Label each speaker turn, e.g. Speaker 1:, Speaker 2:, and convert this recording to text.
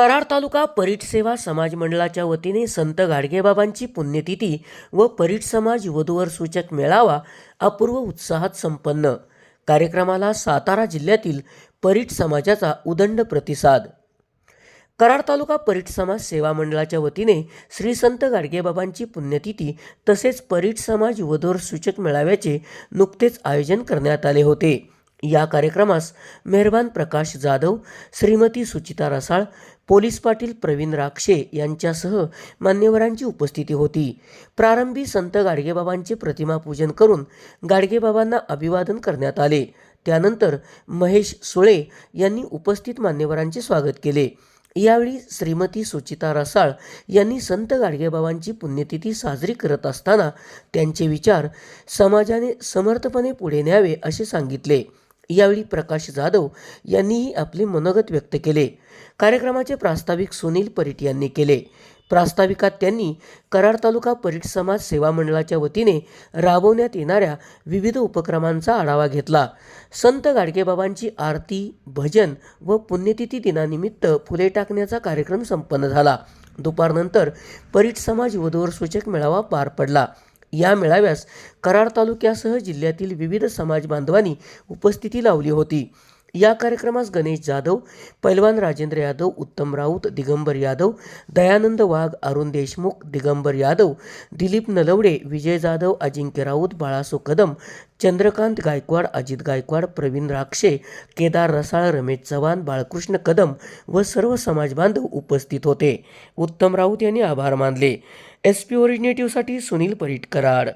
Speaker 1: कराड तालुका परीट सेवा समाज मंडळाच्या वतीने संत गाडगेबाबांची पुण्यतिथी व परीट समाज वधूवर सूचक मेळावा अपूर्व उत्साहात संपन्न. कार्यक्रमाला सातारा जिल्ह्यातील परीट समाजाचा उदंड प्रतिसाद. कराड तालुका परीट समाज सेवा मंडळाच्या वतीने श्री संत गाडगेबाबांची पुण्यतिथी तसेच परीट समाज वधूवर सूचक मेळाव्याचे नुकतेच आयोजन करण्यात आले होते. या कार्यक्रमास मेहरबान प्रकाश जाधव श्रीमती सुचिता रसाळ पोलीस पाटील प्रवीण राक्षे यांच्यासह मान्यवरांची उपस्थिती होती. प्रारंभी संत गाडगेबाबांचे प्रतिमापूजन करून गाडगेबाबांना अभिवादन करण्यात आले. त्यानंतर महेश सुळे यांनी उपस्थित मान्यवरांचे स्वागत केले. यावेळी श्रीमती सुचिता रसाळ यांनी संत गाडगेबाबांची पुण्यतिथी साजरी करत असताना त्यांचे विचार समाजाने समर्थपणे पुढे न्यावे असे सांगितले. यावेळी प्रकाश जाधव यांनीही आपले मनोगत व्यक्त केले. कार्यक्रमाचे प्रास्ताविक सुनील परीट यांनी केले. प्रास्ताविकात त्यांनी कराड तालुका परीट समाज सेवा मंडळाच्या वतीने राबवण्यात येणाऱ्या विविध उपक्रमांचा आढावा घेतला. संत गाडगेबाबांची आरती भजन व पुण्यतिथी दिनानिमित्त फुले टाकण्याचा कार्यक्रम संपन्न झाला. दुपारनंतर परीट समाज वधूवर सूचक मेळावा पार पडला. या मेळाव्यास कराड तालुक्यासह जिल्ह्यातील विविध समाज बांधवांनी उपस्थिती लावली होती. या कार्यक्रमास गणेश जाधव पैलवान राजेंद्र यादव उत्तम राऊत दिगंबर यादव दयानंद वाघ अरुण देशमुख दिगंबर यादव दिलीप नलवडे विजय जाधव अजिंक्य राऊत बाळासो कदम चंद्रकांत गायकवाड अजित गायकवाड प्रवीण राक्षे केदार रसाळ रमेश चव्हाण बाळकृष्ण कदम व सर्व समाजबांधव उपस्थित होते. उत्तम राऊत यांनी आभार मानले. एस पी ओरिजिनेटिव्हसाठी सुनील परिटकराड.